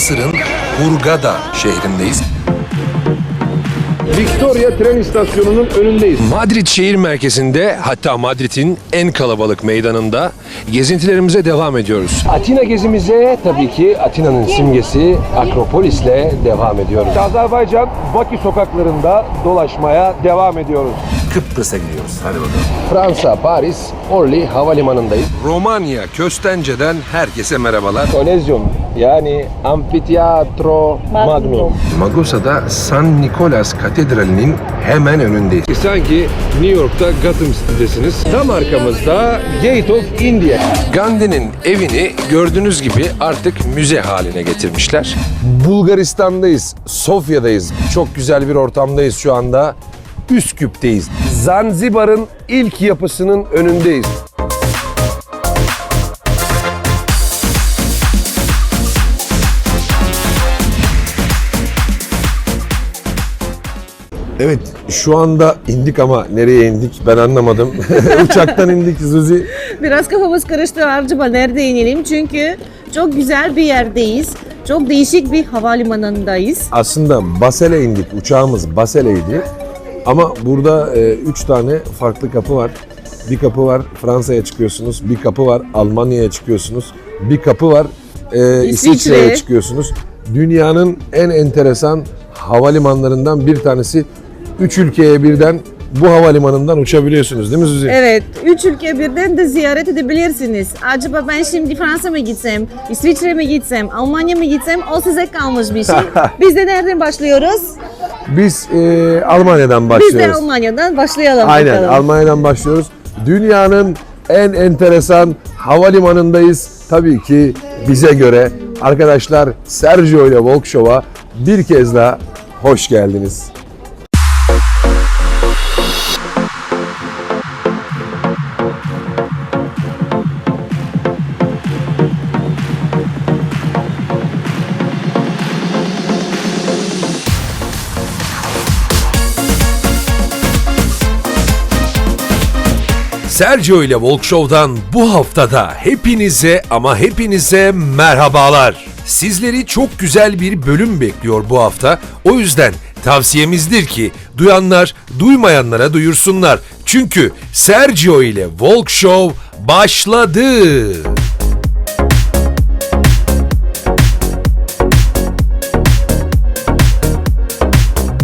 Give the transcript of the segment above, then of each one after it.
Mısır'ın Hurgada şehrindeyiz. Victoria tren istasyonunun önündeyiz. Madrid şehir merkezinde hatta Madrid'in en kalabalık meydanında gezintilerimize devam ediyoruz. Atina gezimize tabii ki Atina'nın simgesi Akropolis'le devam ediyoruz. Azerbaycan Bakü sokaklarında dolaşmaya devam ediyoruz. Kıbrıs'a gidiyoruz. Hadi bakalım. Fransa, Paris, Orly havalimanındayız. Romanya, Köstence'den herkese merhabalar. Kolezyum yani Amfiteatro Magnum. Magosa'da San Nicolas Katedrali'nin hemen önündeyiz. Sanki New York'ta Gotham City'desiniz. Tam arkamızda Gate of India. Gandhi'nin evini gördüğünüz gibi artık müze haline getirmişler. Bulgaristan'dayız, Sofya'dayız. Çok güzel bir ortamdayız şu anda. Üsküp'teyiz. Zanzibar'ın ilk yapısının önündeyiz. Evet, şu anda indik ama nereye indik ben anlamadım. Uçaktan indik Zuzi. Biraz kafamız karıştı acaba nerede inelim çünkü çok güzel bir yerdeyiz. Çok değişik bir havalimanındayız. Aslında Basel'e indik. Uçağımız Basel'eydi. Ama burada e, üç tane farklı kapı var. Bir kapı var Fransa'ya çıkıyorsunuz. Bir kapı var Almanya'ya çıkıyorsunuz. Bir kapı var e, İsviçre. İsviçre'ye çıkıyorsunuz. Dünyanın en enteresan havalimanlarından bir tanesi. Üç ülkeye birden bu havalimanından uçabiliyorsunuz değil mi Suzi? Evet, üç ülke birden de ziyaret edebilirsiniz. Acaba ben şimdi Fransa mı gitsem, İsviçre mi gitsem, Almanya mı gitsem o size kalmış bir şey. Biz de nereden başlıyoruz? Biz e, Almanya'dan Biz başlıyoruz. de Almanya'dan başlayalım Aynen bakalım. Almanya'dan başlıyoruz. Dünyanın en enteresan havalimanındayız. Tabii ki bize göre arkadaşlar Sergio ile Volk Show'a bir kez daha hoş geldiniz. Sergio ile Walk Show'dan bu haftada hepinize ama hepinize merhabalar. Sizleri çok güzel bir bölüm bekliyor bu hafta. O yüzden tavsiyemizdir ki duyanlar duymayanlara duyursunlar. Çünkü Sergio ile Walk Show başladı.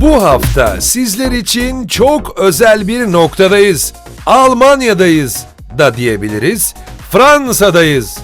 Bu hafta sizler için çok özel bir noktadayız. Almanya'dayız da diyebiliriz. Fransa'dayız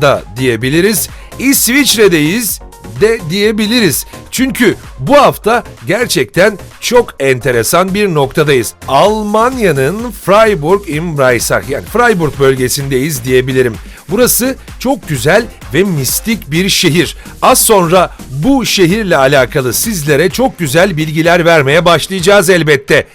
da diyebiliriz. İsviçre'deyiz de diyebiliriz. Çünkü bu hafta gerçekten çok enteresan bir noktadayız. Almanya'nın Freiburg im Breisach yani Freiburg bölgesindeyiz diyebilirim. Burası çok güzel ve mistik bir şehir. Az sonra bu şehirle alakalı sizlere çok güzel bilgiler vermeye başlayacağız elbette.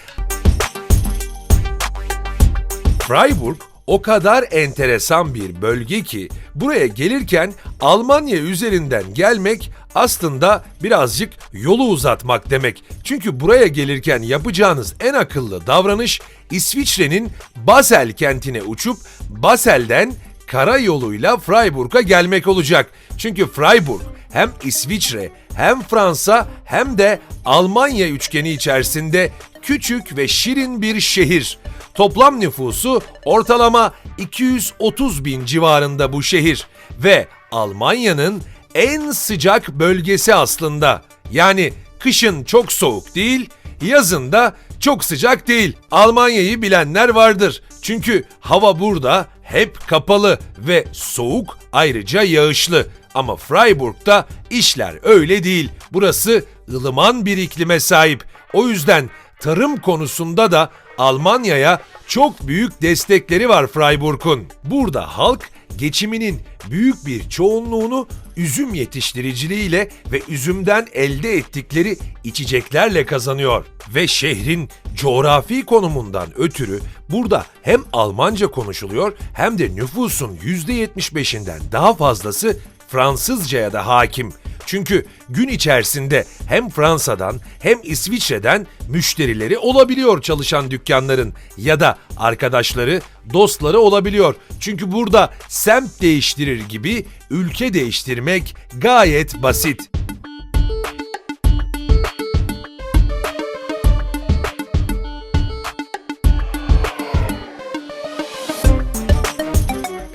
Freiburg o kadar enteresan bir bölge ki buraya gelirken Almanya üzerinden gelmek aslında birazcık yolu uzatmak demek. Çünkü buraya gelirken yapacağınız en akıllı davranış İsviçre'nin Basel kentine uçup Basel'den karayoluyla Freiburg'a gelmek olacak. Çünkü Freiburg hem İsviçre hem Fransa hem de Almanya üçgeni içerisinde küçük ve şirin bir şehir. Toplam nüfusu ortalama 230 bin civarında bu şehir ve Almanya'nın en sıcak bölgesi aslında. Yani kışın çok soğuk değil, yazın da çok sıcak değil. Almanya'yı bilenler vardır. Çünkü hava burada hep kapalı ve soğuk ayrıca yağışlı. Ama Freiburg'da işler öyle değil. Burası ılıman bir iklime sahip. O yüzden tarım konusunda da Almanya'ya çok büyük destekleri var Freiburg'un. Burada halk geçiminin büyük bir çoğunluğunu üzüm yetiştiriciliğiyle ve üzümden elde ettikleri içeceklerle kazanıyor. Ve şehrin coğrafi konumundan ötürü burada hem Almanca konuşuluyor hem de nüfusun %75'inden daha fazlası Fransızcaya da hakim. Çünkü gün içerisinde hem Fransa'dan hem İsviçre'den müşterileri olabiliyor çalışan dükkanların ya da arkadaşları, dostları olabiliyor. Çünkü burada semt değiştirir gibi ülke değiştirmek gayet basit.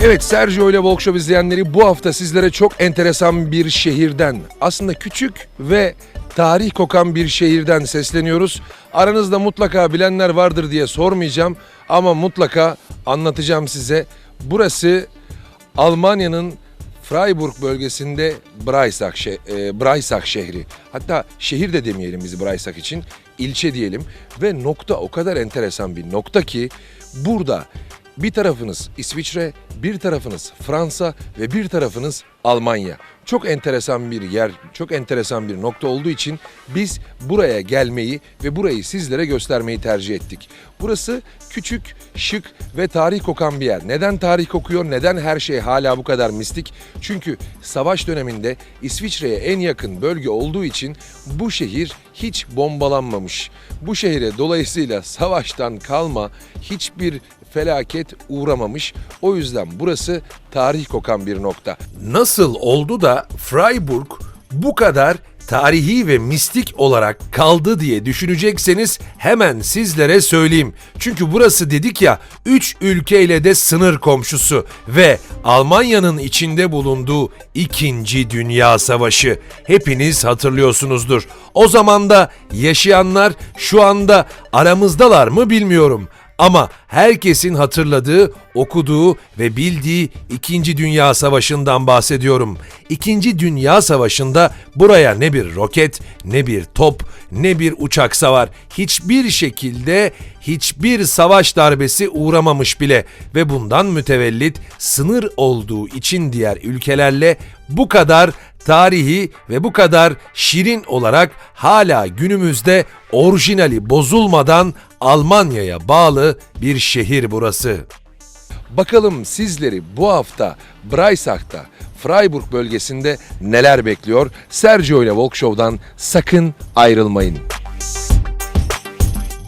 Evet Sergio ile Walk Show izleyenleri bu hafta sizlere çok enteresan bir şehirden aslında küçük ve tarih kokan bir şehirden sesleniyoruz. Aranızda mutlaka bilenler vardır diye sormayacağım ama mutlaka anlatacağım size. Burası Almanya'nın Freiburg bölgesinde Breisach, şe- e, Breisach şehri. Hatta şehir de demeyelim biz Breisach için, ilçe diyelim. Ve nokta o kadar enteresan bir nokta ki burada bir tarafınız İsviçre, bir tarafınız Fransa ve bir tarafınız Almanya. Çok enteresan bir yer, çok enteresan bir nokta olduğu için biz buraya gelmeyi ve burayı sizlere göstermeyi tercih ettik. Burası küçük, şık ve tarih kokan bir yer. Neden tarih kokuyor? Neden her şey hala bu kadar mistik? Çünkü savaş döneminde İsviçre'ye en yakın bölge olduğu için bu şehir hiç bombalanmamış. Bu şehire dolayısıyla savaştan kalma hiçbir felaket uğramamış. O yüzden burası tarih kokan bir nokta. Nasıl oldu da Freiburg bu kadar tarihi ve mistik olarak kaldı diye düşünecekseniz hemen sizlere söyleyeyim. Çünkü burası dedik ya 3 ülkeyle de sınır komşusu ve Almanya'nın içinde bulunduğu 2. Dünya Savaşı. Hepiniz hatırlıyorsunuzdur. O zaman da yaşayanlar şu anda aramızdalar mı bilmiyorum. Ama herkesin hatırladığı, okuduğu ve bildiği İkinci Dünya Savaşı'ndan bahsediyorum. İkinci Dünya Savaşı'nda buraya ne bir roket, ne bir top, ne bir uçak savar. Hiçbir şekilde hiçbir savaş darbesi uğramamış bile ve bundan mütevellit sınır olduğu için diğer ülkelerle bu kadar tarihi ve bu kadar şirin olarak hala günümüzde orijinali bozulmadan Almanya'ya bağlı bir şehir burası. Bakalım sizleri bu hafta Breisach'ta, Freiburg bölgesinde neler bekliyor? Sergio ile Walk Show'dan sakın ayrılmayın.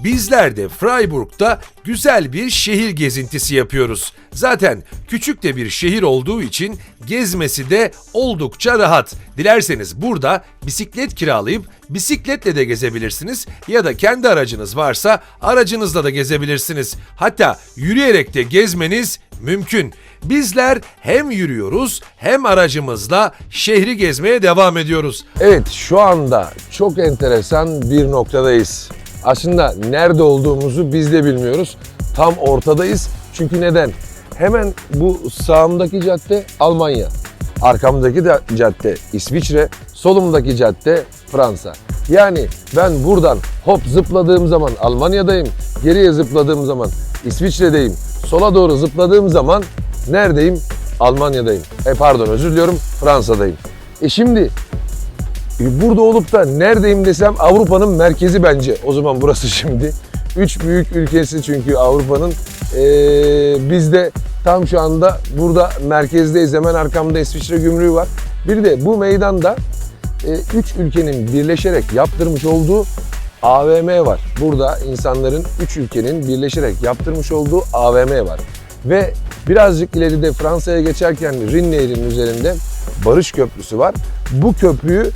Bizler de Freiburg'da güzel bir şehir gezintisi yapıyoruz. Zaten küçük de bir şehir olduğu için gezmesi de oldukça rahat. Dilerseniz burada bisiklet kiralayıp bisikletle de gezebilirsiniz ya da kendi aracınız varsa aracınızla da gezebilirsiniz. Hatta yürüyerek de gezmeniz mümkün. Bizler hem yürüyoruz hem aracımızla şehri gezmeye devam ediyoruz. Evet şu anda çok enteresan bir noktadayız. Aslında nerede olduğumuzu biz de bilmiyoruz. Tam ortadayız. Çünkü neden? Hemen bu sağımdaki cadde Almanya. Arkamdaki de cadde İsviçre. Solumdaki cadde Fransa. Yani ben buradan hop zıpladığım zaman Almanya'dayım. Geriye zıpladığım zaman İsviçre'deyim. Sola doğru zıpladığım zaman neredeyim? Almanya'dayım. E pardon özür diliyorum Fransa'dayım. E şimdi Burada olup da neredeyim desem Avrupa'nın merkezi bence. O zaman burası şimdi. Üç büyük ülkesi çünkü Avrupa'nın. Ee, biz de tam şu anda burada merkezdeyiz. Hemen arkamda İsviçre gümrüğü var. Bir de bu meydanda e, üç ülkenin birleşerek yaptırmış olduğu AVM var. Burada insanların üç ülkenin birleşerek yaptırmış olduğu AVM var. Ve birazcık ileride Fransa'ya geçerken Rin Nehri'nin üzerinde Barış Köprüsü var. Bu köprüyü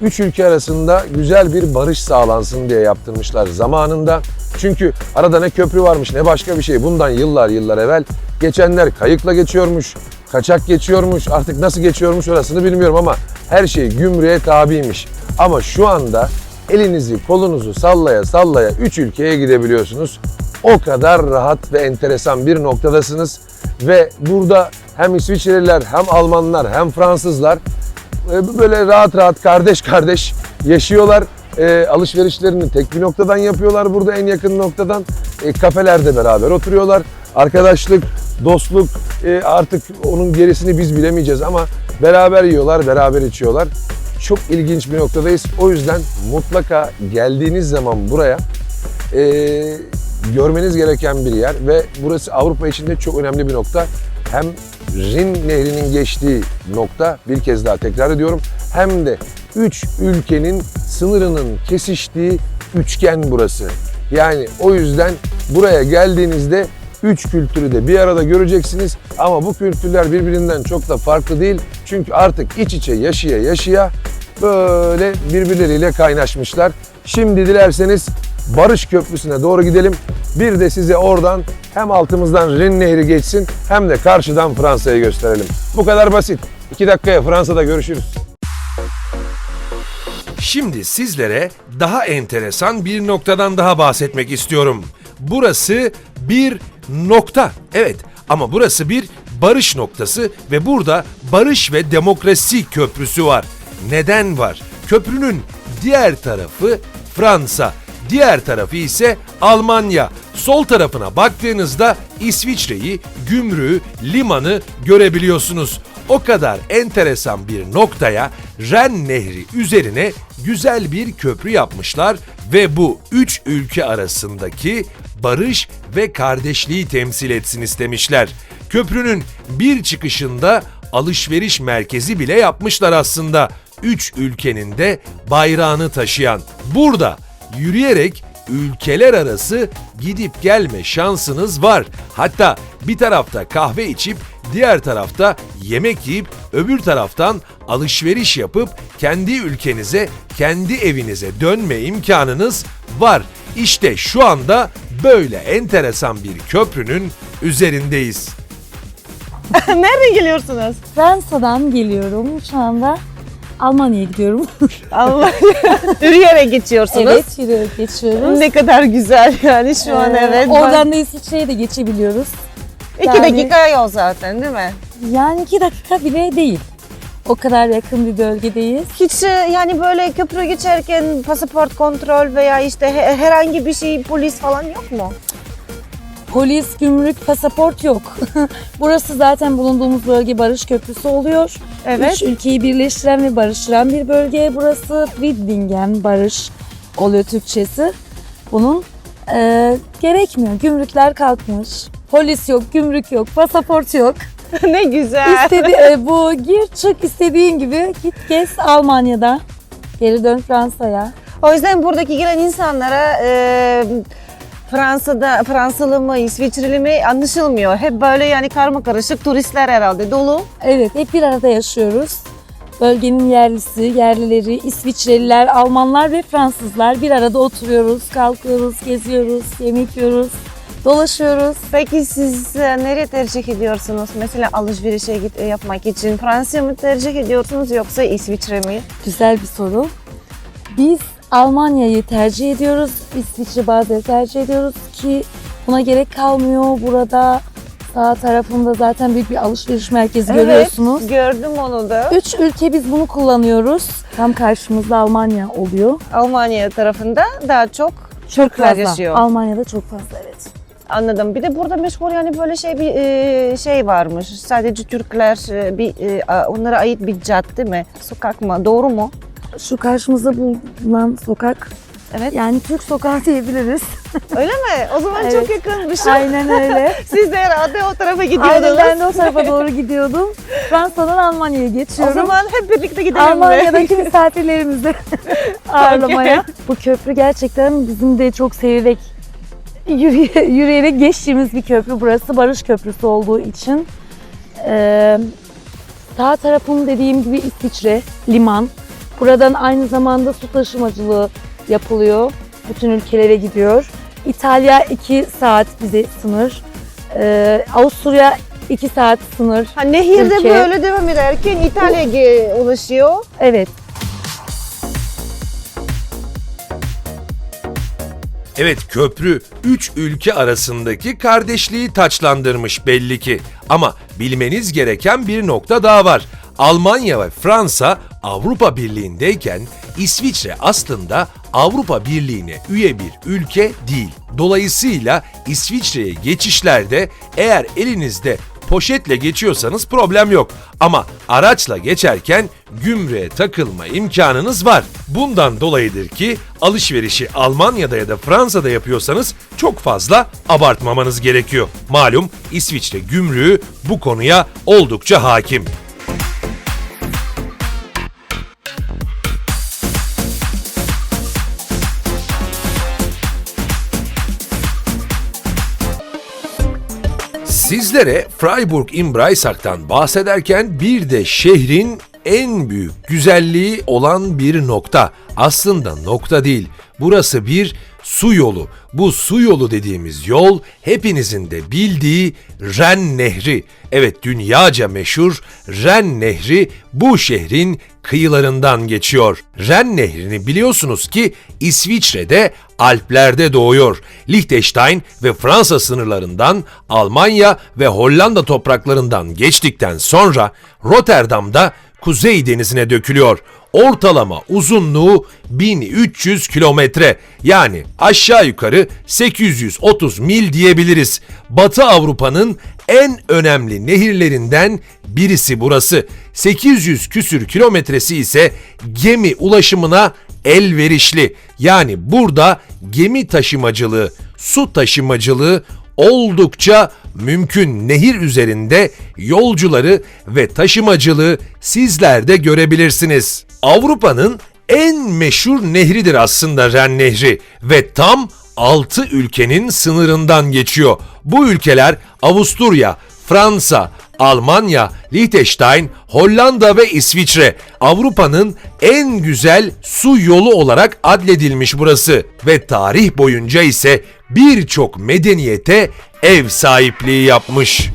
üç ülke arasında güzel bir barış sağlansın diye yaptırmışlar zamanında. Çünkü arada ne köprü varmış ne başka bir şey. Bundan yıllar yıllar evvel geçenler kayıkla geçiyormuş, kaçak geçiyormuş. Artık nasıl geçiyormuş orasını bilmiyorum ama her şey gümrüğe tabiymiş. Ama şu anda elinizi kolunuzu sallaya sallaya üç ülkeye gidebiliyorsunuz. O kadar rahat ve enteresan bir noktadasınız. Ve burada hem İsviçreliler hem Almanlar hem Fransızlar e, böyle rahat rahat kardeş kardeş yaşıyorlar. E, alışverişlerini tek bir noktadan yapıyorlar burada en yakın noktadan. E, kafelerde beraber oturuyorlar. Arkadaşlık, dostluk e, artık onun gerisini biz bilemeyeceğiz ama beraber yiyorlar, beraber içiyorlar. Çok ilginç bir noktadayız. O yüzden mutlaka geldiğiniz zaman buraya e, görmeniz gereken bir yer ve burası Avrupa için de çok önemli bir nokta. Hem Rin Nehri'nin geçtiği nokta bir kez daha tekrar ediyorum. hem de 3 ülkenin sınırının kesiştiği üçgen burası. Yani o yüzden buraya geldiğinizde üç kültürü de bir arada göreceksiniz ama bu kültürler birbirinden çok da farklı değil. Çünkü artık iç içe yaşaya yaşaya böyle birbirleriyle kaynaşmışlar. Şimdi dilerseniz Barış Köprüsü'ne doğru gidelim. Bir de size oradan hem altımızdan Rin Nehri geçsin hem de karşıdan Fransa'yı gösterelim. Bu kadar basit. İki dakikaya Fransa'da görüşürüz. Şimdi sizlere daha enteresan bir noktadan daha bahsetmek istiyorum. Burası bir nokta. Evet ama burası bir barış noktası ve burada barış ve demokrasi köprüsü var. Neden var? Köprünün diğer tarafı Fransa, diğer tarafı ise Almanya. Sol tarafına baktığınızda İsviçre'yi, gümrüğü, limanı görebiliyorsunuz. O kadar enteresan bir noktaya Ren Nehri üzerine güzel bir köprü yapmışlar ve bu üç ülke arasındaki barış ve kardeşliği temsil etsin istemişler. Köprünün bir çıkışında alışveriş merkezi bile yapmışlar aslında. Üç ülkenin de bayrağını taşıyan. Burada yürüyerek ülkeler arası gidip gelme şansınız var. Hatta bir tarafta kahve içip diğer tarafta yemek yiyip öbür taraftan alışveriş yapıp kendi ülkenize, kendi evinize dönme imkanınız var. İşte şu anda böyle enteresan bir köprünün üzerindeyiz. Nereden geliyorsunuz? Fransa'dan geliyorum şu anda. Almanya'ya gidiyorum. Allah. Yürüyerek geçiyorsunuz. evet, yürüyerek geçiyoruz. Ne kadar güzel yani şu an Ee, evet. Oradan da İsviçre'ye de geçebiliyoruz. İki yani- dakika yol zaten değil mi? Yani iki dakika bile değil. O kadar yakın bir bölgedeyiz. Hiç e, yani böyle köprü geçerken pasaport kontrol veya işte he- herhangi bir şey polis falan yok mu? Polis, gümrük, pasaport yok. Burası zaten bulunduğumuz bölge Barış Köprüsü oluyor. Evet. Üç ülkeyi birleştiren ve barıştıran bir bölge. Burası Friedlingen, barış oluyor Türkçesi. Bunun e, gerekmiyor. Gümrükler kalkmış. Polis yok, gümrük yok, pasaport yok. ne güzel. İstedi, e, bu gir çık istediğin gibi git gez Almanya'da. Geri dön Fransa'ya. O yüzden buradaki gelen insanlara e, Fransa'da Fransalı mı, İsviçreli mi anlaşılmıyor. Hep böyle yani karma karışık turistler herhalde dolu. Evet hep bir arada yaşıyoruz. Bölgenin yerlisi, yerlileri, İsviçreliler, Almanlar ve Fransızlar bir arada oturuyoruz, kalkıyoruz, geziyoruz, yemek yiyoruz, dolaşıyoruz. Peki siz e, nereye tercih ediyorsunuz? Mesela alışverişe git, e, yapmak için Fransa mı tercih ediyorsunuz yoksa İsviçre mi? Güzel bir soru. Biz Almanya'yı tercih ediyoruz, İsviçre bazen tercih ediyoruz ki buna gerek kalmıyor. Burada sağ tarafında zaten büyük bir alışveriş merkezi görüyorsunuz. Evet, gördüm onu da. Üç ülke biz bunu kullanıyoruz. Tam karşımızda Almanya oluyor. Almanya tarafında daha çok Türkler yaşıyor. Almanya'da çok fazla evet. Anladım. Bir de burada meşhur yani böyle şey bir e, şey varmış. Sadece Türkler e, bir e, onlara ait bir cadde mi? Sokak mı? Doğru mu? Şu karşımızda bulunan sokak Evet. yani Türk sokağı diyebiliriz. Öyle mi? O zaman Evet. çok yakınmış. Aynen öyle. Siz de herhalde o tarafa Aynen gidiyordunuz. ben de o tarafa doğru gidiyordum. Fransa'dan Almanya'ya O geçiyorum. zaman hep birlikte gidelim mi? Almanya'daki misafirlerimizi ağırlamaya. Bu köprü gerçekten bizim de çok severek yürüye- yürüyerek geçtiğimiz bir köprü. Burası Barış Köprüsü olduğu için. Ee, sağ tarafım dediğim gibi İsviçre, liman. Buradan aynı zamanda su taşımacılığı yapılıyor. Bütün ülkelere gidiyor. İtalya 2 saat bize sınır. Ee, Avusturya 2 saat sınır. Ha, nehirde Ülke. böyle devam ederken İtalya'ya ulaşıyor. Evet. Evet köprü üç ülke arasındaki kardeşliği taçlandırmış belli ki. Ama bilmeniz gereken bir nokta daha var. Almanya ve Fransa Avrupa Birliği'ndeyken İsviçre aslında Avrupa Birliği'ne üye bir ülke değil. Dolayısıyla İsviçre'ye geçişlerde eğer elinizde poşetle geçiyorsanız problem yok. Ama araçla geçerken gümrüğe takılma imkanınız var. Bundan dolayıdır ki alışverişi Almanya'da ya da Fransa'da yapıyorsanız çok fazla abartmamanız gerekiyor. Malum İsviçre gümrüğü bu konuya oldukça hakim. Sizlere Freiburg im Breisach'tan bahsederken bir de şehrin en büyük güzelliği olan bir nokta. Aslında nokta değil. Burası bir su yolu. Bu su yolu dediğimiz yol hepinizin de bildiği Ren Nehri. Evet dünyaca meşhur Ren Nehri bu şehrin kıyılarından geçiyor. Ren Nehri'ni biliyorsunuz ki İsviçre'de Alplerde doğuyor. Liechtenstein ve Fransa sınırlarından Almanya ve Hollanda topraklarından geçtikten sonra Rotterdam'da Kuzey Denizi'ne dökülüyor. Ortalama uzunluğu 1300 kilometre yani aşağı yukarı 830 mil diyebiliriz. Batı Avrupa'nın en önemli nehirlerinden birisi burası. 800 küsür kilometresi ise gemi ulaşımına elverişli. Yani burada gemi taşımacılığı, su taşımacılığı oldukça mümkün. Nehir üzerinde yolcuları ve taşımacılığı sizler de görebilirsiniz. Avrupa'nın en meşhur nehridir aslında Ren Nehri ve tam 6 ülkenin sınırından geçiyor. Bu ülkeler Avusturya, Fransa, Almanya, Liechtenstein, Hollanda ve İsviçre. Avrupa'nın en güzel su yolu olarak adledilmiş burası ve tarih boyunca ise birçok medeniyete ev sahipliği yapmış.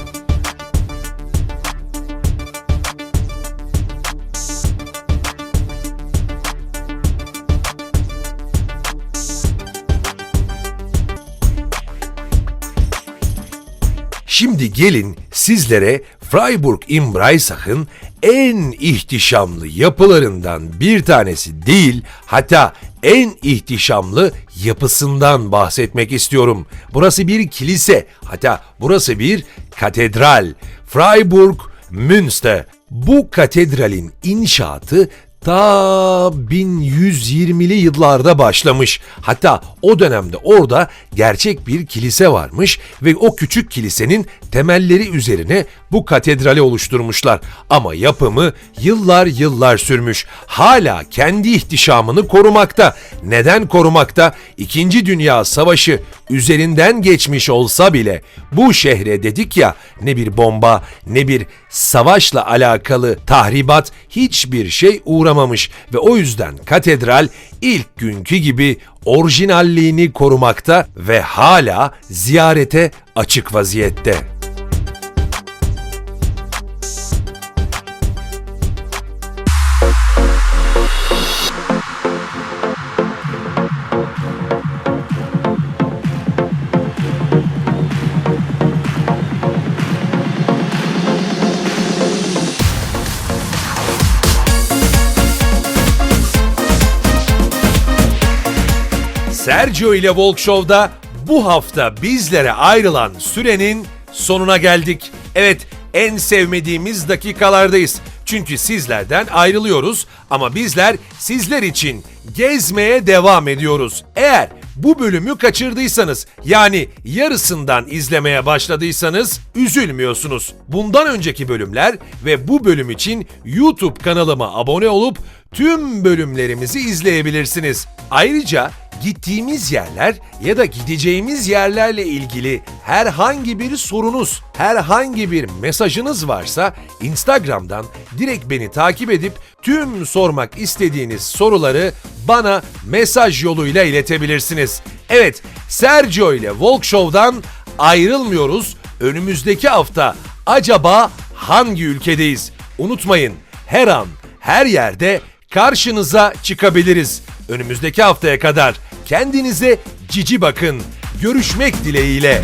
Şimdi gelin sizlere Freiburg im Breisach'ın en ihtişamlı yapılarından bir tanesi değil, hatta en ihtişamlı yapısından bahsetmek istiyorum. Burası bir kilise, hatta burası bir katedral. Freiburg Münster. Bu katedralin inşaatı ta 1120'li yıllarda başlamış. Hatta o dönemde orada gerçek bir kilise varmış ve o küçük kilisenin temelleri üzerine bu katedrali oluşturmuşlar. Ama yapımı yıllar yıllar sürmüş. Hala kendi ihtişamını korumakta. Neden korumakta? İkinci Dünya Savaşı üzerinden geçmiş olsa bile bu şehre dedik ya ne bir bomba ne bir savaşla alakalı tahribat hiçbir şey uğramamış ve o yüzden katedral ilk günkü gibi orijinalliğini korumakta ve hala ziyarete açık vaziyette. Sergio ile Walk Show'da bu hafta bizlere ayrılan sürenin sonuna geldik. Evet, en sevmediğimiz dakikalardayız. Çünkü sizlerden ayrılıyoruz ama bizler sizler için gezmeye devam ediyoruz. Eğer bu bölümü kaçırdıysanız yani yarısından izlemeye başladıysanız üzülmüyorsunuz. Bundan önceki bölümler ve bu bölüm için YouTube kanalıma abone olup tüm bölümlerimizi izleyebilirsiniz. Ayrıca gittiğimiz yerler ya da gideceğimiz yerlerle ilgili herhangi bir sorunuz, herhangi bir mesajınız varsa Instagram'dan direkt beni takip edip tüm sormak istediğiniz soruları bana mesaj yoluyla iletebilirsiniz. Evet, Sergio ile Walk Show'dan ayrılmıyoruz. Önümüzdeki hafta acaba hangi ülkedeyiz? Unutmayın, her an, her yerde karşınıza çıkabiliriz. Önümüzdeki haftaya kadar kendinize cici bakın. Görüşmek dileğiyle.